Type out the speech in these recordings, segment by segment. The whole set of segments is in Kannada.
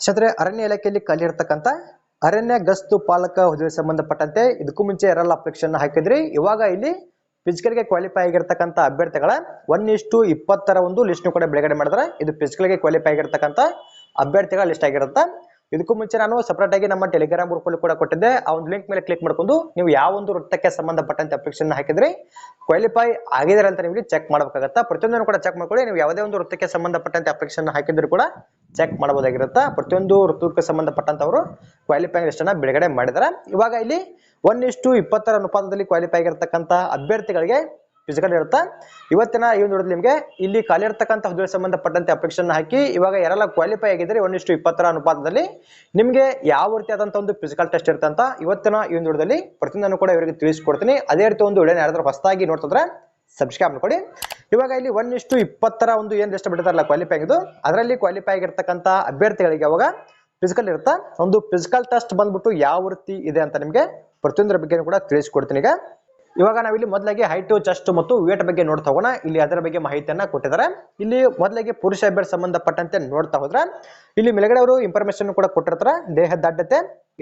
ಕ್ಷತ್ರೆ ಅರಣ್ಯ ಇಲಾಖೆಯಲ್ಲಿ ಖಾಲಿ ಇರತಕ್ಕಂತ ಅರಣ್ಯ ಗಸ್ತು ಪಾಲಕ ಹುದ್ದೆ ಸಂಬಂಧಪಟ್ಟಂತೆ ಇದಕ್ಕೂ ಮುಂಚೆ ಎರಲ್ ಅಪ್ಲಿಕೇಶನ್ ಹಾಕಿದ್ರಿ. ಇವಾಗ ಇಲ್ಲಿ ಫಿಸಿಕಲ್ಗೆ ಕ್ವಾಲಿಫೈ ಆಗಿರ್ತಕ್ಕಂಥ ಅಭ್ಯರ್ಥಿಗಳ ಒನ್ ಇಷ್ಟು ಇಪ್ಪತ್ತರ ಒಂದು ಲಿಸ್ಟ್ ಕೂಡ ಬಿಡುಗಡೆ ಮಾಡಿದ್ರೆ ಇದು ಫಿಸಿಕಲ್ಗೆ ಕ್ವಾಲಿಫೈ ಆಗಿರ್ತಕ್ಕಂಥ ಅಭ್ಯರ್ಥಿಗಳ ಲಿಸ್ಟ್ ಆಗಿರುತ್ತೆ. ಇದಕ್ಕೂ ಮುಂಚೆ ನಾನು ಸಪರೇಟ್ ಆಗಿ ನಮ್ಮ ಟೆಲಿಗ್ರಾಮ್ ಗ್ರೂಪ್ ಅಲ್ಲಿ ಕೂಡ ಕೊಟ್ಟಿದ್ದೆ. ಆ ಒಂದು ಲಿಂಕ್ ಮೇಲೆ ಕ್ಲಿಕ್ ಮಾಡ್ಕೊಂಡು ನೀವು ಯಾವ ಒಂದು ವೃತ್ತಕ್ಕೆ ಸಂಬಂಧಪಟ್ಟಂತೆ ಅಪ್ಲಿಕೇಶನ್ ಹಾಕಿದ್ರಿ ಕ್ವಾಲಿಫೈ ಆಗಿದ್ರೆ ಅಂತ ನೀವು ಚೆಕ್ ಮಾಡ್ಬೇಕಾಗತ್ತೆ. ಪ್ರತಿಯೊಂದನ್ನು ಕೂಡ ಚೆಕ್ ಮಾಡ್ಕೊಳ್ಳಿ. ನೀವು ಯಾವುದೇ ಒಂದು ವೃತ್ತಕ್ಕೆ ಸಂಬಂಧಪಟ್ಟಂತೆ ಅಪ್ಲಿಕೇಶನ್ ಹಾಕಿದ್ರು ಕೂಡ ಚೆಕ್ ಮಾಡಬಹುದಾಗಿರುತ್ತೆ. ಪ್ರತಿಯೊಂದು ಋತುಕ್ಕೆ ಸಂಬಂಧಪಟ್ಟಂತವರು ಕ್ವಾಲಿಫೈ ಲಿಸ್ಟ್ ಅನ್ನ ಬಿಡುಗಡೆ ಮಾಡಿದ್ದಾರೆ ಇವಾಗ ಇಲ್ಲಿ ಒನ್ ಇಷ್ಟು ಇಪ್ಪತ್ತರ ಅನುಪಾತದಲ್ಲಿ ಕ್ವಾಲಿಫೈ ಆಗಿರ್ತಕ್ಕಂಥ ಅಭ್ಯರ್ಥಿಗಳಿಗೆ ಫಿಸಿಕಲ್ ಇರುತ್ತೆ. ಇವತ್ತಿನ ಈ ಒಂದು ನಿಮಗೆ ಇಲ್ಲಿ ಖಾಲಿ ಇರ್ತಕ್ಕಂಥ ಹುದ್ದೆ ಸಂಬಂಧಪಟ್ಟಂತೆ ಅಪ್ಲಿಕೇಶನ್ ಹಾಕಿ ಇವಾಗ ಯಾರೆಲ್ಲ ಕ್ವಾಲಿಫೈ ಆಗಿದ್ರೆ ಒಂದಿಷ್ಟು ಇಪ್ಪತ್ತರ ಅನುಪಾತದಲ್ಲಿ, ನಿಮಗೆ ಯಾವ ರೀತಿಯಾದಂಥ ಒಂದು ಫಿಸಿಕಲ್ ಟೆಸ್ಟ್ ಇರುತ್ತೆ ಅಂತ ಇವತ್ತಿನ ಈ ಒಂದು ವಿಡಿಯೋದಲ್ಲಿ ಪ್ರತಿಯೊಂದನ್ನು ಕೂಡ ಇವರಿಗೆ ತಿಳಿಸ್ಕೊಡ್ತೀನಿ. ಅದೇ ರೀತಿ ಒಂದು ವಿಡಿಯೋ ಯಾರಾದ್ರೂ ಹೊಸದಾಗಿ ನೋಡ್ತಿದ್ರೆ ಸಬ್ಸ್ಕ್ರೈಬ್ ಮಾಡ್ಕೊಳ್ಳಿ. ಇವಾಗ ಇಲ್ಲಿ ಒನ್ ಇಷ್ಟು ಇಪ್ಪತ್ತರ ಒಂದು ಏನ್ ಲಿಸ್ಟ್ ಬಿಡ್ತಾರಲ್ಲ ಕ್ವಾಲಿಫೈ ಆಗಿದ್ದು ಅದರಲ್ಲಿ ಕ್ವಾಲಿಫೈ ಆಗಿರ್ತಕ್ಕಂಥ ಅಭ್ಯರ್ಥಿಗಳಿಗೆ ಅವಾಗ ಫಿಸಿಕಲ್ ಇರುತ್ತಾ? ಒಂದು ಫಿಸಿಕಲ್ ಟೆಸ್ಟ್ ಬಂದ್ಬಿಟ್ಟು ಯಾವ ರೀತಿ ಇದೆ ಅಂತ ನಿಮಗೆ ಪ್ರತಿಯೊಂದರ ಬಗ್ಗೆ ಕೂಡ ತಿಳಿಸ್ಕೊಡ್ತೀನಿ ಈಗ. ಇವಾಗ ನಾವಿಲ್ಲಿ ಮೊದಲಾಗಿ ಹೈಟ್ ಚೆಸ್ಟ್ ಮತ್ತು ವೇಟ್ ಬಗ್ಗೆ ನೋಡ್ತಾ ಹೋಗೋಣ. ಇಲ್ಲಿ ಅದರ ಬಗ್ಗೆ ಮಾಹಿತಿಯನ್ನ ಕೊಟ್ಟಿದ್ದಾರೆ. ಇಲ್ಲಿ ಮೊದಲಾಗಿ ಪುರುಷ ಅಭ್ಯರ್ಥಿ ಸಂಬಂಧಪಟ್ಟಂತೆ ನೋಡ್ತಾ ಹೋದ್ರೆ, ಇಲ್ಲಿ ಮೇಲ್ಗಡೆ ಅವರು ಇನ್ಫಾರ್ಮೇಶನ್ ಕೂಡ ಕೊಟ್ಟಿರ್ತಾರೆ. ದೇಹದ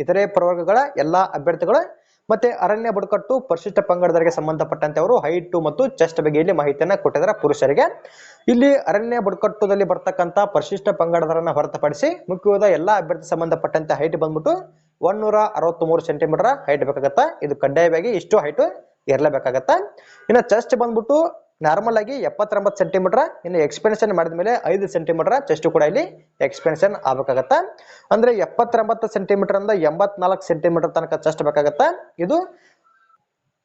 ಇತರೆ ಪ್ರವರ್ಗಗಳ ಎಲ್ಲಾ ಅಭ್ಯರ್ಥಿಗಳು ಮತ್ತೆ ಅರಣ್ಯ ಬುಡಕಟ್ಟು ಪರಿಶಿಷ್ಟ ಪಂಗಡದವರಿಗೆ ಸಂಬಂಧಪಟ್ಟಂತೆ ಅವರು ಹೈಟ್ ಮತ್ತು ಚೆಸ್ಟ್ ಬಗ್ಗೆ ಇಲ್ಲಿ ಮಾಹಿತಿಯನ್ನ ಕೊಟ್ಟಿದ್ದಾರೆ ಪುರುಷರಿಗೆ. ಇಲ್ಲಿ ಅರಣ್ಯ ಬುಡಕಟ್ಟುದಲ್ಲಿ ಬರ್ತಕ್ಕಂತ ಪರಿಶಿಷ್ಟ ಪಂಗಡದರನ್ನ ಹೊರತುಪಡಿಸಿ ಮುಖ್ಯವಾದ ಎಲ್ಲಾ ಅಭ್ಯರ್ಥಿ ಸಂಬಂಧಪಟ್ಟಂತೆ ಹೈಟ್ ಬಂದ್ಬಿಟ್ಟು ಒನ್ನೂರ ಅರವತ್ಮೂರು ಸೆಂಟಿಮೀಟರ್ ಹೈಟ್ ಬೇಕಾಗತ್ತ? ಇದು ಕಡ್ಡಾಯವಾಗಿ ಇಷ್ಟು ಹೈಟ್ ಇರಲೇಬೇಕಾಗತ್ತ? ಇನ್ನು ಚೆಸ್ಟ್ ಬಂದ್ಬಿಟ್ಟು ನಾರ್ಮಲ್ ಆಗಿ ಎಪ್ಪತ್ತೊಂಬತ್ತು ಸೆಂಟಿಮೀಟರ್ ಇನ್ನು ಎಕ್ಸ್ಪೆನ್ಷನ್ ಮಾಡಿದ ಮೇಲೆ ಐದು ಸೆಂಟಿಮೀಟರ್ ಚೆಸ್ಟ್ ಕೂಡ ಇಲ್ಲಿ ಎಕ್ಸ್ಪೆನ್ಷನ್ ಆಗಬೇಕಾಗತ್ತೆ? ಅಂದ್ರೆ ಎಪ್ಪತ್ತೊಂಬತ್ತು ಸೆಂಟಿಮೀಟರ್ ಇಂದ ಎಂಬತ್ನಾಲ್ಕು ಸೆಂಟಿಮೀಟರ್ ತನಕ ಚೆಸ್ಟ್ ಬೇಕಾಗತ್ತೆ? ಇದು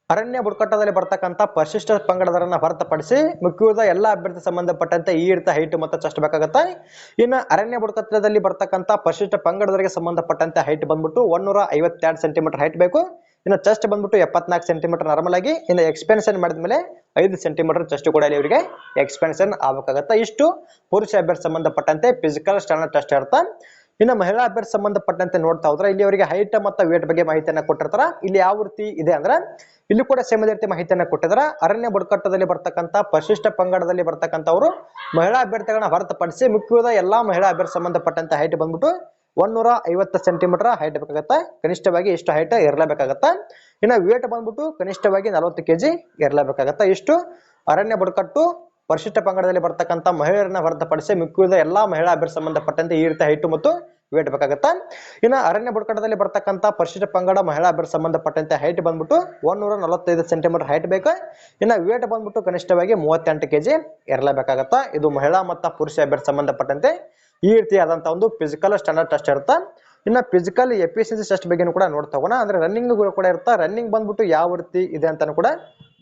ಅರಣ್ಯ ಬುಡಕಟ್ಟದಲ್ಲಿ ಬರ್ತಕ್ಕಂಥ ಪರಿಶಿಷ್ಟ ಪಂಗಡದರನ್ನ ಹೊರತುಪಡಿಸಿ ಮುಖ್ಯವಾದ ಎಲ್ಲ ಅಭ್ಯರ್ಥಿ ಸಂಬಂಧಪಟ್ಟಂತೆ ಈ ಇರ್ತ ಹೈಟ್ ಮತ್ತು ಚೆಸ್ಟ್ ಬೇಕಾಗತ್ತೆ? ಇನ್ನು ಅರಣ್ಯ ಬುಡಕಟ್ಟದಲ್ಲಿ ಬರ್ತಕ್ಕಂಥ ಪರಿಶಿಷ್ಟ ಪಂಗಡದರಿಗೆ ಸಂಬಂಧಪಟ್ಟಂತೆ ಹೈಟ್ ಬಂದ್ಬಿಟ್ಟು ಒನ್ನೂರ ಐವತ್ತೆರಡು ಸೆಂಟಿಮೀಟರ್ ಹೈಟ್ ಬೇಕು. ಇನ್ನು ಚೆಸ್ಟ್ ಬಂದ್ಬಿಟ್ಟು ಎಪ್ಪತ್ನಾಲ್ಕು ಸೆಂಟಿಮೀಟರ್ ನಾರ್ಮಲ್ ಆಗಿ, ಇನ್ನು ಎಕ್ಸ್ಪೆನ್ಷನ್ ಮಾಡಿದ್ಮೇಲೆ ಐದು ಸೆಂಟಿಮೀಟರ್ ಚೆಸ್ಟ್ ಕೂಡ ಇಲ್ಲಿ ಇವರಿಗೆ ಎಕ್ಸ್ಪೆನ್ಷನ್ ಆಗಬೇಕಾಗತ್ತೆ. ಇಷ್ಟು ಪುರುಷ ಅಭ್ಯರ್ಥಿ ಸಂಬಂಧಪಟ್ಟಂತೆ ಫಿಸಿಕಲ್ ಸ್ಟ್ಯಾಂಡರ್ಡ್ ಟೆಸ್ಟ್ ಇರುತ್ತೆ. ಇನ್ನು ಮಹಿಳಾ ಅಭ್ಯರ್ಥಿ ಸಂಬಂಧಪಟ್ಟಂತೆ ನೋಡ್ತಾ ಹೋದ್ರೆ, ಇಲ್ಲಿ ಅವರಿಗೆ ಹೈಟ್ ಮತ್ತು ವೇಟ್ ಬಗ್ಗೆ ಮಾಹಿತಿಯನ್ನು ಕೊಟ್ಟಿರ್ತಾರ. ಇಲ್ಲಿ ಯಾವ ರೀತಿ ಇದೆ ಅಂದ್ರೆ, ಇಲ್ಲಿ ಕೂಡ ಸೇಮ್ ಅದೇ ರೀತಿ ಮಾಹಿತಿಯನ್ನ ಕೊಟ್ಟಿದಾರ ಅರಣ್ಯ ಬುಡಕಟ್ಟದಲ್ಲಿ ಬರ್ತಕ್ಕಂಥ, ಪರಿಶಿಷ್ಟ ಪಂಗಡದಲ್ಲಿ ಬರ್ತಕ್ಕಂಥವ್ರು ಮಹಿಳಾ ಅಭ್ಯರ್ಥಿಗಳನ್ನ ಹೊರತುಪಡಿಸಿ ಮುಖ್ಯವಾದ ಎಲ್ಲಾ ಮಹಿಳಾ ಅಭ್ಯರ್ಥಿ ಸಂಬಂಧಪಟ್ಟಂತೆ ಹೈಟ್ ಬಂದ್ಬಿಟ್ಟು ಒನ್ನೂರ ಐವತ್ತು ಸೆಂಟಿಮೀಟರ್ ಹೈಟ್ ಬೇಕಾಗತ್ತೆ. ಕನಿಷ್ಠವಾಗಿ ಇಷ್ಟು ಹೈಟ್ ಇರಲೇಬೇಕಾಗತ್ತೆ ಇನ್ನು ವೇಟ್ ಬಂದ್ಬಿಟ್ಟು ಕನಿಷ್ಠವಾಗಿ ನಲವತ್ತು ಕೆಜಿ ಇರಲೇಬೇಕಾಗತ್ತೆ ಇಷ್ಟು ಅರಣ್ಯ ಬುಡಕಟ್ಟು ಪರಿಶಿಷ್ಟ ಪಂಗಡದಲ್ಲಿ ಬರ್ತಕ್ಕಂಥ ಮಹಿಳೆಯರನ್ನ ಹೊರತುಪಡಿಸಿ ಮಿಕ್ಕುವುದ ಎಲ್ಲಾ ಮಹಿಳಾ ಅಭ್ಯರ್ಥಿ ಸಂಬಂಧಪಟ್ಟಂತೆ ಈ ರೀತಿ ಹೈಟ್ ಮತ್ತು ವೇಟ್ ಬೇಕಾಗುತ್ತೆ. ಇನ್ನು ಅರಣ್ಯ ಬುಡಕಟ್ಟದಲ್ಲಿ ಬರ್ತಕ್ಕಂಥ ಪರಿಶಿಷ್ಟ ಪಂಗಡ ಮಹಿಳಾ ಅಭ್ಯರ್ಥಿ ಸಂಬಂಧಪಟ್ಟಂತೆ ಹೈಟ್ ಬಂದ್ಬಿಟ್ಟು ಒಂದೂರ ನಲವತ್ತೈದು ಸೆಂಟಿಮೀಟರ್ ಹೈಟ್ ಬೇಕು. ಇನ್ನು ವೇಟ್ ಬಂದ್ಬಿಟ್ಟು ಕನಿಷ್ಠವಾಗಿ ಮೂವತ್ತೆಂಟು ಕೆಜಿ ಇರಲೇಬೇಕಾಗತ್ತ ಇದು ಮಹಿಳಾ ಮತ್ತು ಪುರುಷ ಅಭ್ಯರ್ಥಿ ಸಂಬಂಧಪಟ್ಟಂತೆ ಈ ರೀತಿಯಾದಂತಹ ಒಂದು ಫಿಸಿಕಲ್ ಸ್ಟ್ಯಾಂಡರ್ಡ್ ಟೆಸ್ಟ್ ಇರುತ್ತೆ. ಇನ್ನು ಫಿಸಿಕಲ್ ಎಫಿಷಿಯನ್ಸಿ ಟೆಸ್ಟ್ ಬಗ್ಗೆ ಕೂಡ ನೋಡ್ತಾಗೋಣ ಅಂದ್ರೆ ರನ್ನಿಂಗ್ ಕೂಡ ಇರುತ್ತೆ. ರನ್ನಿಂಗ್ ಬಂದ್ಬಿಟ್ಟು ಯಾವ ರೀತಿ ಇದೆ ಅಂತ ಕೂಡ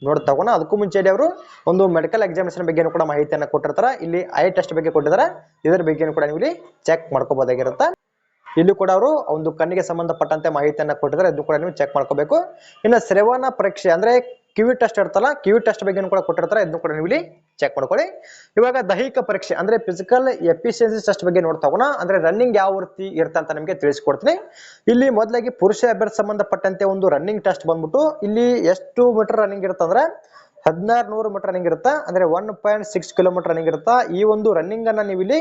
ನೋಡ್ತಗೋಣ ಅದಕ್ಕೂ ಮುಂಚೆ ಅವರು ಒಂದು ಮೆಡಿಕಲ್ ಎಕ್ಸಾಮಿನೇಷನ್ ಬಗ್ಗೆ ಕೂಡ ಮಾಹಿತಿಯನ್ನು ಕೊಟ್ಟಿರ್ತಾರೆ. ಇಲ್ಲಿ ಐ ಟೆಸ್ಟ್ ಬಗ್ಗೆ ಕೊಟ್ಟಿದ್ದಾರೆ. ಇದರ ಬಗ್ಗೆ ಕೂಡ ನೀವು ಇಲ್ಲಿ ಚೆಕ್ ಮಾಡ್ಕೋಬಹುದಾಗಿರುತ್ತೆ ಇಲ್ಲಿ ಕೂಡ ಅವರು ಒಂದು ಕಣ್ಣಿಗೆ ಸಂಬಂಧಪಟ್ಟಂತೆ ಮಾಹಿತಿಯನ್ನ ಕೊಟ್ಟಿದ್ದಾರೆ. ಇದು ಕೂಡ ನೀವು ಚೆಕ್ ಮಾಡ್ಕೋಬೇಕು. ಇನ್ನು ಶ್ರವಣ ಪರೀಕ್ಷೆ ಅಂದ್ರೆ ಕಿವಿ ಟೆಸ್ಟ್ ಇರ್ತಲ್ಲ ಕಿವಿ ಟೆಸ್ಟ್ ಬಗ್ಗೆ ಕೂಡ ಕೊಟ್ಟಿರ್ತಾರೆ, ಇದನ್ನು ಕೂಡ ನೀವು ಚೆಕ್ ಮಾಡ್ಕೊಳ್ಳಿ. ಇವಾಗ ದೈಹಿಕ ಪರೀಕ್ಷೆ, ಅಂದ್ರೆ ಫಿಸಿಕಲ್ ಎಫಿಷಿಯನ್ಸಿ ಟೆಸ್ಟ್ ಬಗ್ಗೆ ನೋಡ್ತಾ ಹೋಗೋಣ. ಅಂದ್ರೆ ರನ್ನಿಂಗ್ ಯಾವ ರೀತಿ ಇರುತ್ತೆ ಅಂತ ನಿಮಗೆ ತಿಳಿಸ್ಕೊಡ್ತೀನಿ. ಇಲ್ಲಿ ಮೊದಲಾಗಿ ಪುರುಷ ಅಭ್ಯರ್ಥಿ ಸಂಬಂಧಪಟ್ಟಂತೆ ಒಂದು ರನ್ನಿಂಗ್ ಟೆಸ್ಟ್ ಬಂದ್ಬಿಟ್ಟು, ಇಲ್ಲಿ ಎಷ್ಟು ಮೀಟರ್ ರನ್ನಿಂಗ್ ಇರುತ್ತೆ ಅಂದ್ರೆ ಹದಿನಾರು ನೂರು ಮೀಟರ್ ರನ್ನಿಂಗ್ ಇರುತ್ತೆ. ಅಂದ್ರೆ one point six kilometre running ಇರುತ್ತಾ. ಈ ಒಂದು ರನ್ನಿಂಗ್ ಅನ್ನ ನೀವು ಇಲ್ಲಿ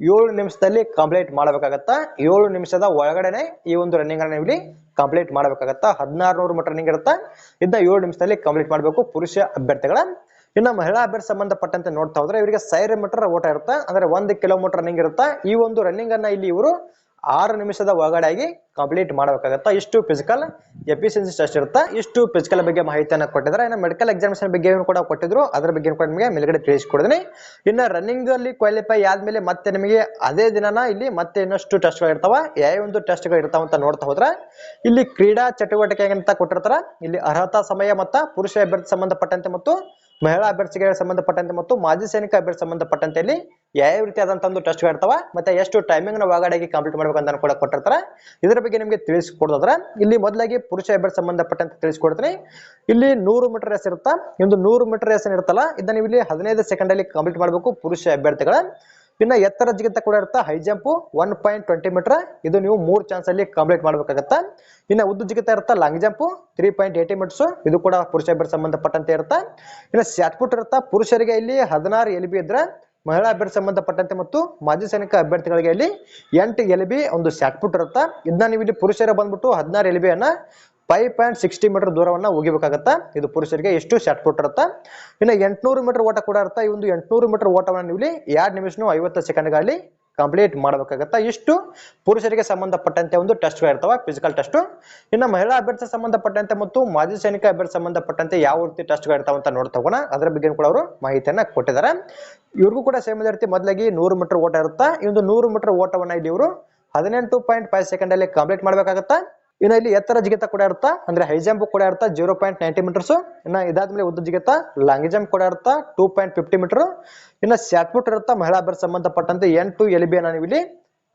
ಏಳು ನಿಮಿಷದಲ್ಲಿ ಕಂಪ್ಲೀಟ್ ಮಾಡಬೇಕಾಗತ್ತ? ಏಳು ನಿಮಿಷದ ಒಳಗಡೆನೆ ಈ ಒಂದು ರನ್ನಿಂಗ್ ಅನ್ನ ಇಲ್ಲಿ ಕಂಪ್ಲೀಟ್ ಮಾಡಬೇಕಾಗತ್ತ? ಹದಿನಾರು ನೂರು ಮೀಟರ್ ರನ್ನಿಂಗ್ ಇರುತ್ತೆ? ಇದನ್ನ ಏಳು ನಿಮಿಷದಲ್ಲಿ ಕಂಪ್ಲೀಟ್ ಮಾಡಬೇಕು ಪುರುಷ ಅಭ್ಯರ್ಥಿಗಳ. ಇನ್ನು ಮಹಿಳಾ ಅಭ್ಯರ್ಥಿ ಸಂಬಂಧಪಟ್ಟಂತೆ ನೋಡ್ತಾ ಹೋದ್ರೆ ಇವರಿಗೆ ಸಾವಿರ ಮೀಟರ್ ಓಟ ಇರುತ್ತೆ? ಅಂದ್ರೆ ಒಂದು ಕಿಲೋಮೀಟರ್ ರನ್ನಿಂಗ್ ಇರುತ್ತೆ? ಈ ಒಂದು ರನ್ನಿಂಗ್ ಅನ್ನ ಇಲ್ಲಿ ಇವರು ಆರು ನಿಮಿಷದ ಒಳಗಡೆಯಾಗಿ ಕಂಪ್ಲೀಟ್ ಮಾಡಬೇಕಾಗತ್ತ? ಇಷ್ಟು ಫಿಸಿಕಲ್ ಎಫಿಷಿಯನ್ಸಿ ಟೆಸ್ಟ್ ಇರುತ್ತೆ. ಇಷ್ಟು ಫಿಸಿಕಲ್ ಬಗ್ಗೆ ಮಾಹಿತಿಯನ್ನು ಕೊಟ್ಟಿದ್ದಾರೆ. ಇನ್ನು ಮೆಡಿಕಲ್ ಎಕ್ಸಾಮಿನೇಷನ್ ಬಗ್ಗೆ ಕೂಡ ಕೊಟ್ಟಿದ್ರು. ಅದರ ಬಗ್ಗೆ ಕೂಡ ನಿಮಗೆ ಮೇಲ್ಗಡೆ ತಿಳಿಸ್ಕೊಡ್ತೀನಿ. ಇನ್ನು ರನ್ನಿಂಗ್ ಅಲ್ಲಿ ಕ್ವಾಲಿಫೈ ಆದ್ಮೇಲೆ ಮತ್ತೆ ನಿಮಗೆ ಅದೇ ದಿನನ ಇಲ್ಲಿ ಮತ್ತೆ ಇನ್ನಷ್ಟು ಟೆಸ್ಟ್ಗಳು ಇರ್ತಾವ. ಯಾವ ಒಂದು ಟೆಸ್ಟ್ಗಳು ಇರ್ತಾವ ಅಂತ ನೋಡ್ತಾ ಹೋದ್ರೆ, ಇಲ್ಲಿ ಕ್ರೀಡಾ ಚಟುವಟಿಕೆ ಅಂತ ಕೊಟ್ಟಿರ್ತಾರ. ಇಲ್ಲಿ ಅರ್ಹತಾ ಸಮಯ ಮತ್ತು ಪುರುಷ ಅಭ್ಯರ್ಥಿ ಸಂಬಂಧಪಟ್ಟಂತೆ ಮತ್ತು ಮಹಿಳಾ ಅಭ್ಯರ್ಥಿಗಳಿಗೆ ಸಂಬಂಧಪಟ್ಟಂತೆ ಮತ್ತು ಮಾಜಿ ಸೈನಿಕ ಅಭ್ಯರ್ಥಿ ಸಂಬಂಧಪಟ್ಟಂತೆ ಇಲ್ಲಿ ಯಾವ ರೀತಿಯಾದಂತ ಒಂದು ಟೆಸ್ಟ್ ಇರ್ತಾವ ಮತ್ತೆ ಎಷ್ಟು ಟೈಮಿಂಗ್ನ ಒಳಗಡೆಗೆ ಕಂಪ್ಲೀಟ್ ಮಾಡ್ಬೇಕಂತ ಕೂಡ ಕೊಟ್ಟಿರ್ತಾರ. ಇದ್ರ ಬಗ್ಗೆ ನಿಮಗೆ ತಿಳಿಸ್ಕೊಡೋದ್ರ ಇಲ್ಲಿ ಮೊದಲಾಗಿ ಪುರುಷ ಅಭ್ಯರ್ಥಿ ಸಂಬಂಧಪಟ್ಟಂತ ತಿಳಿಸ್ಕೊಡ್ತೀನಿ. ಇಲ್ಲಿ ನೂರು ಮೀಟರ್ ರೇಸ್ ಇರುತ್ತಾ? ಒಂದು ನೂರು ಮೀಟರ್ ರೇಸ್ ಇರುತ್ತಲ್ಲ, ಇದನ್ನ ನೀವು ಇಲ್ಲಿ ಹದಿನೈದು ಸೆಕೆಂಡ್ ಅಲ್ಲಿ ಕಂಪ್ಲೀಟ್ ಮಾಡಬೇಕು ಪುರುಷ ಅಭ್ಯರ್ಥಿಗಳ ಇನ್ನ ಎತ್ತರ ಜಿಗಿತ ಕೂಡ ಇರುತ್ತಾ? High jump one point twenty metre ಇದು ನೀವು ಮೂರು ಚಾನ್ಸ್ ಅಲ್ಲಿ ಕಂಪ್ಲೀಟ್ ಮಾಡ್ಬೇಕಾಗತ್ತ? ಇನ್ನ ಉದ್ದ ಜಿಗಿತ ಇರುತ್ತಾ? Long jump three point eighty metres ಇದು ಕೂಡ ಪುರುಷ ಅಭ್ಯರ್ಥಿ ಸಂಬಂಧಪಟ್ಟಂತೆ ಇರುತ್ತಾ? ಇನ್ನು ಶಾಟ್ ಪುಟ್ ಇರುತ್ತೆ? ಪುರುಷರಿಗೆ ಇಲ್ಲಿ ಹದಿನಾರು ಎಲ್ ಬಿ ಇದ್ರೆ ಮಹಿಳಾ ಅಭ್ಯರ್ಥಿ ಸಂಬಂಧಪಟ್ಟಂತೆ ಮತ್ತು ಮಾಜಿ ಸೈನಿಕ ಅಭ್ಯರ್ಥಿಗಳಿಗೆ ಇಲ್ಲಿ ಎಂಟು ಎಲ್ ಬಿ ಒಂದು ಶಾರ್ಟ್ ಪುಟ್ ಇರುತ್ತೆ? ಇದನ್ನ ನೀವು ಇಲ್ಲಿ ಪುರುಷರ ಬಂದ್ಬಿಟ್ಟು ಹದಿನಾರು ಎಲ್ ಅನ್ನ ಫೈವ್ ಪಾಯಿಂಟ್ ಸಿಕ್ಸ್ಟಿ ಮೀಟರ್ ದೂರವನ್ನ ಹೋಗಿಬೇಕಾಗತ್ತಾ ಇದು ಪುರುಷರಿಗೆ ಎಷ್ಟು ಶಾಟ್ ಪುಟ್ ಇರುತ್ತೆ? ಇನ್ನು ಎಂಟುನೂರು ಮೀಟರ್ ಓಟ ಕೂಡ ಇರುತ್ತೆ? ಈ ಒಂದು ಎಂಟುನೂರು ಮೀಟರ್ ಓಟವನ್ನು ನೀವು ಇಲ್ಲಿ ಎರಡು ನಿಮಿಷನೂ ಐವತ್ತು ಸೆಕೆಂಡ್ಗಳಲ್ಲಿ ಕಂಪ್ಲೀಟ್ ಮಾಡಬೇಕಾಗತ್ತ? ಇಷ್ಟು ಪುರುಷರಿಗೆ ಸಂಬಂಧಪಟ್ಟಂತೆ ಒಂದು ಟೆಸ್ಟ್ಗಳು ಇರ್ತಾವ ಫಿಸಿಕಲ್ ಟೆಸ್ಟ್ ಇನ್ನು ಮಹಿಳಾ ಅಭ್ಯರ್ಥಿ ಸಂಬಂಧಪಟ್ಟಂತೆ ಮತ್ತು ಮಾಜಿ ಸೈನಿಕ ಅಭ್ಯರ್ಥಿ ಸಂಬಂಧಪಟ್ಟಂತೆ ಯಾವ ರೀತಿ ಟೆಸ್ಟ್ಗಳು ಇರ್ತಾವ ಅಂತ ನೋಡ್ತಾ ಹೋಗೋಣ. ಅದರ ಬಗ್ಗೆ ಕೂಡ ಅವರು ಮಾಹಿತಿಯನ್ನ ಕೊಟ್ಟಿದ್ದಾರೆ. ಇವ್ರಿಗೂ ಕೂಡ ಸೇಮ್ ಅದೇ ರೀತಿ ಮೊದಲಾಗಿ ನೂರು ಮೀಟರ್ ಓಟ ಇರುತ್ತಾ? ಈ ನೂರು ಮೀಟರ್ ಓಟವನ್ನ ಇಲ್ಲಿ ಇವರು ಹದಿನೆಂಟು ಪಾಯಿಂಟ್ ಫೈವ್ ಸೆಕೆಂಡ್ ಅಲ್ಲಿ ಕಂಪ್ಲೀಟ್ ಮಾಡ್ಬೇಕಾಗತ್ತಾ? ಇನ್ನು ಇಲ್ಲಿ ಎತ್ತರ ಜಿಗಿತ ಕೂಡ ಇರುತ್ತಾ. ಅಂದ್ರೆ ಹೈ ಜಂಪ್ ಕೂಡ ಇರುತ್ತಾ ಜೀರೋ ಪಾಯಿಂಟ್ ನೈಂಟಿ ಮೀಟರ್ಸ್ ಇನ್ನ ಇದಾದ್ಮೇಲೆ ಉದ್ದ ಜಿಗಿತ ಲಾಂಗ್ ಜಂಪ್ ಕೂಡ ಇರುತ್ತಾ ಟೂ ಪಾಯಿಂಟ್ ಫಿಫ್ಟಿ ಮೀಟರ್ ಇನ್ನು ಶಾರ್ಟ್ ಪುಟ್ ಇರುತ್ತಾ, ಮಹಿಳಾ ಅಭ್ಯರ್ಥಿ ಸಂಬಂಧಪಟ್ಟಂತೆ ಎಂಟು ಎಲ್ ಬಿ ನೀವು ಇಲ್ಲಿ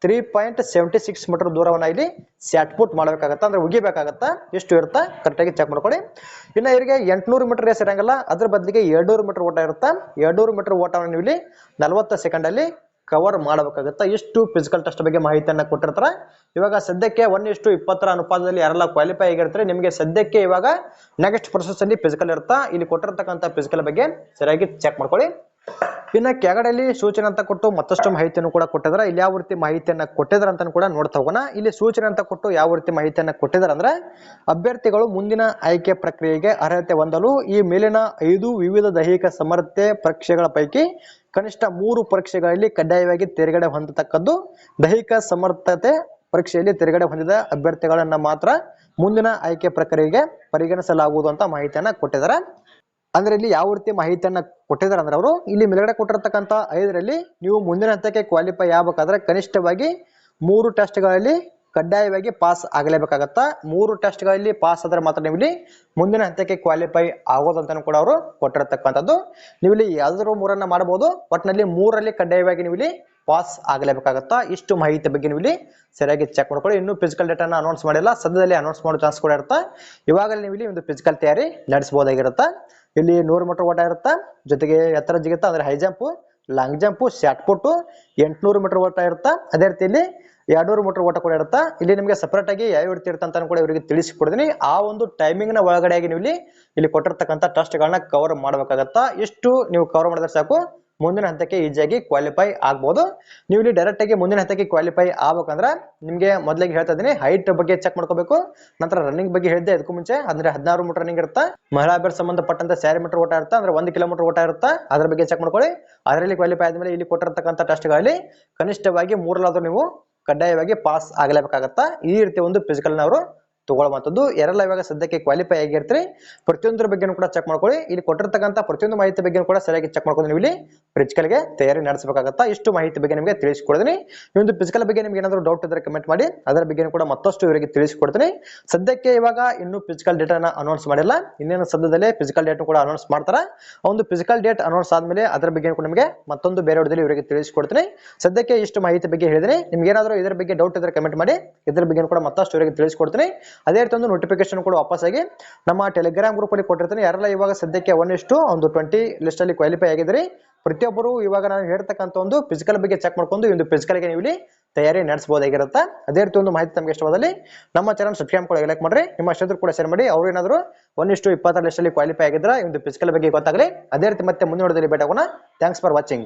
three point seventy six metre ದೂರವನ್ನ ಇಲ್ಲಿ ಸ್ಯಾಟ್ಬುಟ್ ಮಾಡಬೇಕಾಗತ್ತಾ? ಅಂದ್ರೆ ಉಗಿಬೇಕಾಗತ್ತಾ? ಎಷ್ಟು ಇರುತ್ತಾ. ಕರೆಕ್ಟಾಗಿ ಚೆಕ್ ಮಾಡ್ಕೊಳ್ಳಿ. ಇನ್ನು ಇವರಿಗೆ ಎಂಟುನೂರು ಮೀಟರ್ ರೇಸ್ ಇರಂಗಿಲ್ಲ, ಅದ್ರ ಬದಲಿಗೆ ಎರಡ್ನೂರು ಮೀಟರ್ ಓಟ ಇರುತ್ತಾ. ಎರಡ್ನೂರು ಮೀಟರ್ ಓಟವನ್ನು ಇಲ್ಲಿ ನಲವತ್ತು ಸೆಕೆಂಡ್ ಅಲ್ಲಿ ಕವರ್ ಮಾಡಬೇಕಾಗತ್ತಾ? ಇಷ್ಟು ಫಿಸಿಕಲ್ ಟೆಸ್ಟ್ ಬಗ್ಗೆ ಮಾಹಿತಿಯನ್ನ ಕೊಟ್ಟಿರ್ತಾರೆ. ಇವಾಗ ಸದ್ಯಕ್ಕೆ ಒನ್ ಇಷ್ಟು ಇಪ್ಪತ್ತರ ಅನುಪಾತದಲ್ಲಿ ಯಾರೆಲ್ಲ ಕ್ವಾಲಿಫೈ ಆಗಿರ್ತಾರೆ, ನಿಮಗೆ ಸದ್ಯಕ್ಕೆ ಇವಾಗ ನೆಕ್ಸ್ಟ್ ಪ್ರೊಸೆಸ್ ಅಲ್ಲಿ ಫಿಸಿಕಲ್ ಇರುತ್ತಾ? ಇಲ್ಲಿ ಕೊಟ್ಟಿರ್ತಕ್ಕಂಥ ಫಿಸಿಕಲ್ ಬಗ್ಗೆ ಸರಿಯಾಗಿ ಚೆಕ್ ಮಾಡ್ಕೊಳ್ಳಿ. ಇನ್ನ ಕೆಳಗಡೆಯಲ್ಲಿ ಸೂಚನೆ ಅಂತ ಕೊಟ್ಟು ಮತ್ತಷ್ಟು ಮಾಹಿತಿಯನ್ನು ಕೂಡ ಕೊಟ್ಟಿದ್ದಾರೆ. ಇಲ್ಲಿ ಯಾವ ರೀತಿ ಮಾಹಿತಿಯನ್ನ ಕೊಟ್ಟಿದ್ರ ಅಂತ ಕೂಡ ನೋಡ್ತಾ ಹೋಗೋಣ. ಇಲ್ಲಿ ಸೂಚನೆ ಅಂತ ಕೊಟ್ಟು ಯಾವ ರೀತಿ ಮಾಹಿತಿಯನ್ನ ಕೊಟ್ಟಿದ್ದಾರೆ ಅಂದ್ರೆ, ಅಭ್ಯರ್ಥಿಗಳು ಮುಂದಿನ ಆಯ್ಕೆ ಪ್ರಕ್ರಿಯೆಗೆ ಅರ್ಹತೆ ಹೊಂದಲು ಈ ಮೇಲಿನ ಐದು ವಿವಿಧ ದೈಹಿಕ ಸಮರ್ಥ್ಯ ಪರೀಕ್ಷೆಗಳ ಪೈಕಿ ಕನಿಷ್ಠ ಮೂರು ಪರೀಕ್ಷೆಗಳಲ್ಲಿ ಕಡ್ಡಾಯವಾಗಿ ತೆರೆಗಡೆ ಹೊಂದತಕ್ಕದ್ದು ದೈಹಿಕ ಸಮರ್ಥತೆ ಪರೀಕ್ಷೆಯಲ್ಲಿ ತೆರೆಗಡೆ ಹೊಂದಿದ ಅಭ್ಯರ್ಥಿಗಳನ್ನ ಮಾತ್ರ ಮುಂದಿನ ಆಯ್ಕೆ ಪ್ರಕ್ರಿಯೆಗೆ ಪರಿಗಣಿಸಲಾಗುವುದು ಅಂತ ಮಾಹಿತಿಯನ್ನ ಕೊಟ್ಟಿದ್ದಾರೆ. ಅಂದ್ರೆ ಇಲ್ಲಿ ಯಾವ ರೀತಿ ಮಾಹಿತಿಯನ್ನ ಕೊಟ್ಟಿದ್ದಾರೆ ಅಂದ್ರೆ ಅವರು ಇಲ್ಲಿ ಮೇಲ್ಗಡೆ ಕೊಟ್ಟಿರತಕ್ಕಂತ ಐದರಲ್ಲಿ ನೀವು ಮುಂದಿನ ಹಂತಕ್ಕೆ ಕ್ವಾಲಿಫೈ ಆಗ್ಬೇಕಾದ್ರೆ ಕನಿಷ್ಠವಾಗಿ ಮೂರು ಟೆಸ್ಟ್ಗಳಲ್ಲಿ ಕಡ್ಡಾಯವಾಗಿ ಪಾಸ್ ಆಗಲೇಬೇಕಾಗತ್ತಾ? ಮೂರು ಟೆಸ್ಟ್ಗಳಲ್ಲಿ ಪಾಸ್ ಆದ್ರೆ ಮಾತ್ರ ನೀವು ಇಲ್ಲಿ ಮುಂದಿನ ಹಂತಕ್ಕೆ ಕ್ವಾಲಿಫೈ ಆಗೋದಂತಾನು ಕೂಡ ಅವರು ಕೊಟ್ಟಿರತಕ್ಕಂಥದ್ದು. ನೀವು ಇಲ್ಲಿ ಯಾವ್ದಾದ್ರು ಮೂರನ್ನ ಮಾಡಬಹುದು ಒಟ್ಟಿನಲ್ಲಿ ಮೂರಲ್ಲಿ ಕಡ್ಡಾಯವಾಗಿ ನೀವು ಇಲ್ಲಿ ಪಾಸ್ ಆಗಲೇಬೇಕಾಗತ್ತಾ? ಇಷ್ಟು ಮಾಹಿತಿ ಬಗ್ಗೆ ನೀವು ಇಲ್ಲಿ ಸರಿಯಾಗಿ ಚೆಕ್ ಮಾಡ್ಕೊಳ್ಳಿ. ಇನ್ನೂ ಫಿಸಿಕಲ್ ಡೇಟಾನ ಅನೌನ್ಸ್ ಮಾಡಿಲ್ಲ. ಸದ್ಯದಲ್ಲಿ ಅನೌನ್ಸ್ ಮಾಡೋ ಚಾನ್ಸ್ ಕೂಡ ಇರುತ್ತೆ. ಇವಾಗಲೇ ನೀವು ಒಂದು ಫಿಸಿಕಲ್ ತಯಾರಿ ನಡೆಸಬಹುದಾಗಿರುತ್ತೆ. ಇಲ್ಲಿ ನೂರು ಮೀಟರ್ ಓಟ ಇರುತ್ತೆ. ಜೊತೆಗೆ ಎತ್ತರ ಜಿಗಿತ ಅಂದ್ರೆ high jump long jump shot put ಎಂಟುನೂರು ಮೀಟರ್ ಓಟ ಇರುತ್ತೆ. ಅದೇ ರೀತಿ ಇಲ್ಲಿ ಎರಡ್ನೂರು ಮೀಟರ್ ಓಟ ಕೂಡ ಇರುತ್ತಾ? ಇಲ್ಲಿ ನಿಮಗೆ ಸಪರೇಟ್ ಆಗಿ ಯಾವ ರೀತಿ ಇರುತ್ತೆ ಅಂತ ಕೂಡ ಇವರಿಗೆ ತಿಳಿಸಿಕೊಡ್ತೀನಿ. ಆ ಒಂದು ಟೈಮಿಂಗ್ನ ಒಳಗಡೆಯಾಗಿ ನೀವು ಇಲ್ಲಿ ಇಲ್ಲಿ ಕೊಟ್ಟಿರ್ತಕ್ಕಂಥ ಟೆಸ್ಟ್ ಗಳನ್ನ ಕವರ್ ಮಾಡಬೇಕಾಗತ್ತಾ? ಇಷ್ಟು ನೀವು ಕವರ್ ಮಾಡಿದ್ರೆ ಸಾಕು. ಮುಂದಿನ ಹಂತಕ್ಕೆ ಈಸಿಯಾಗಿ ಕ್ವಾಲಿಫೈ ಆಗ್ಬೋದು. ನೀವು ಇಲ್ಲಿ ಡೈರೆಕ್ಟ್ ಆಗಿ ಮುಂದಿನ ಹಂತಕ್ಕೆ ಕ್ವಾಲಿಫೈ ಆಗ್ಬೇಕಂದ್ರೆ ನಿಮಗೆ ಮೊದಲಿಗೆ ಹೇಳ್ತಾ ಇದ್ದೀನಿ ಹೈಟ್ ಬಗ್ಗೆ ಚೆಕ್ ಮಾಡ್ಕೋಬೇಕು. ನಂತರ ರನ್ನಿಂಗ್ ಬಗ್ಗೆ ಹೇಳಿದ್ದೆ ಅದಕ್ಕೂ ಮುಂಚೆ. ಅಂದ್ರೆ ಹದಿನಾರು ಮೀಟರ್ ರನ್ನಿಂಗ್ ಇರುತ್ತಾ? ಮಹಿಳಾ ಸಂಬಂಧಪಟ್ಟಂತೆ ಸ್ಯಾರಿ ಮೀಟರ್ ಓಟ ಇರುತ್ತಾ? ಅಂದ್ರೆ ಒಂದು ಕಿಲೋಮೀಟರ್ ಓಟ ಇರುತ್ತಾ? ಅದ್ರ ಬಗ್ಗೆ ಚೆಕ್ ಮಾಡ್ಕೊಳ್ಳಿ. ಅದರಲ್ಲಿ ಕ್ವಾಲಿಫೈ ಆದ್ಮೇಲೆ ಇಲ್ಲಿ ಕೊಟ್ಟಿರ್ತಕ್ಕಂಥ ಟೆಸ್ಟ್ಗಳಲ್ಲಿ ಕನಿಷ್ಠವಾಗಿ ಮೂರಲಾದ್ರೂ ನೀವು ಕಡ್ಡಾಯವಾಗಿ ಪಾಸ್ ಆಗಲೇಬೇಕಾಗತ್ತಾ? ಈ ರೀತಿ ಒಂದು ಫಿಸಿಕಲ್ನ ಅವರು ತಗೊಳ್ಳುವಂಥದ್ದು. ಯಾರೆಲ್ಲ ಇವಾಗ ಸದ್ಯಕ್ಕೆ ಕ್ವಾಲಿಫೈ ಆಗಿರ್ತೀರಿ, ಪ್ರತಿಯೊಂದರ ಬಗ್ಗೆನೂ ಕೂಡ ಚೆಕ್ ಮಾಡ್ಕೊಳ್ಳಿ. ಇಲ್ಲಿ ಕೊಟ್ಟಿರ್ತಕ್ಕಂಥ ಪ್ರತಿಯೊಂದು ಮಾಹಿತಿ ಬಗ್ಗೆ ಕೂಡ ಸರಿಯಾಗಿ ಚೆಕ್ ಮಾಡ್ಕೊಂಡು ನೀವು ಇಲ್ಲಿ ಫಿಸಿಕಲ್ಗೆ ತಯಾರಿ ನಡೆಸಬೇಕಾಗತ್ತಾ? ಇಷ್ಟು ಮಾಹಿತಿ ಬಗ್ಗೆ ನಿಮಗೆ ತಿಳಿಸಿಕೊಡ್ತೀನಿ. ಈ ಒಂದು ಫಿಸಿಕಲ್ ಬಗ್ಗೆ ನಿಮ್ಗೆ ಏನಾದರೂ ಡೌಟ್ ಇದ್ರೆ ಕಮೆಂಟ್ ಮಾಡಿ. ಅದರ ಬಗ್ಗೆ ಕೂಡ ಮತ್ತಷ್ಟು ಇವರಿಗೆ ತಿಳಿಸಿಕೊಡ್ತೀನಿ. ಸದ್ಯಕ್ಕೆ ಇವಾಗ ಇನ್ನು ಫಿಸಿಕಲ್ ಡೇಟಾನ ಅನೌನ್ಸ್ ಮಾಡಿಲ್ಲ. ಇನ್ನೇನು ಸದ್ಯದಲ್ಲೇ ಫಿಸಿಕಲ್ ಡೇಟ್ ಕೂಡ ಅನೌನ್ಸ್ ಮಾಡ್ತಾರೆ. ಒಂದು ಫಿಸಿಕಲ್ ಡೇಟ್ ಅನೌನ್ಸ್ ಆದಮೇಲೆ ಅದರ ಬಗ್ಗೆ ಕೂಡ ನಿಮಗೆ ಮತ್ತೊಂದು ಬೇರೆ ಹೊಡೆದಲ್ಲಿ ಇವರಿಗೆ ತಿಳಿಸಿಕೊಡ್ತೀನಿ. ಸದ್ಯಕ್ಕೆ ಇಷ್ಟು ಮಾಹಿತಿ ಬಗ್ಗೆ ಹೇಳಿದ್ರೆ ನಿಮ್ಗೆ ಏನಾದರೂ ಇದರ ಬಗ್ಗೆ ಡೌಟ್ ಇದ್ರೆ ಕಮೆಂಟ್ ಮಾಡಿ. ಇದರ ಬಗ್ಗೆ ಕೂಡ ಮತ್ತಷ್ಟು ಇವರಿಗೆ ತಿಳಿಸಿಕೊಡ್ತೀನಿ. ಅದೇ ರೀತಿ ಒಂದು ನೋಟಿಫಿಕೇಶನ್ ಕೂಡ ವಾಪಸ್ ಆಗಿ ನಮ್ಮ ಟೆಲಿಗ್ರಾಮ್ ಗ್ರೂಪ್ ಅಲ್ಲಿ ಕೊಟ್ಟಿರ್ತೀನಿ. ಯಾರೆಲ್ಲ ಇವಾಗ ಸದ್ಯಕ್ಕೆ ಒನ್ ಎಷ್ಟು ಒಂದು ಟ್ವೆಂಟಿ ಲಿಸ್ಟ್ ಅಲ್ಲಿ ಕ್ವಾಲಿಫೈ ಆಗಿದ್ರಿ ಪ್ರತಿಯೊಬ್ಬರು ಇವಾಗ ನಾನು ಹೇಳ್ತಕ್ಕಂಥ ಒಂದು ಫಿಸಿಕಲ್ ಬಗ್ಗೆ ಚೆಕ್ ಮಾಡ್ಕೊಂಡು ಒಂದು physical ಗೆ ನೀವು ಇಲ್ಲಿ ತಯಾರಿ ನಡೆಸಬಹುದಾಗಿರುತ್ತೆ. ಅದೇ ರೀತಿ ಒಂದು ಮಾಹಿತಿ ತಮಗೆ ಇಷ್ಟವಾದಲ್ಲಿ ನಮ್ಮ ಚಾನಲ್ ಸಬ್ಸ್ಕ್ರೈಬ್ ಕೂಡ ಲೈಕ್ ಮಾಡ್ರಿ. ನಿಮ್ಮ ಸ್ನೇಹಿತರು ಕೂಡ ಶೇರ್ ಮಾಡಿ. ಅವ್ರು ಏನಾದ್ರು ಒಂದಿಷ್ಟು ಇಪ್ಪತ್ತರ ಲಿಸ್ಟ್ ಅಲ್ಲಿ ಕ್ವಾಲಿಫೈ ಆಗಿದ್ರೆ ಒಂದು ಫಿಸಿಕಲ್ ಬಗ್ಗೆ ಗೊತ್ತಾಗಲಿ. ಅದೇ ರೀತಿ ಮತ್ತೆ ಮುಂದಿನ ವಿಡಿಯೋದಲ್ಲಿ ಭೇಟಿ ಥ್ಯಾಂಕ್ಸ್ ಫಾರ್ ವಾಚಿಂಗ್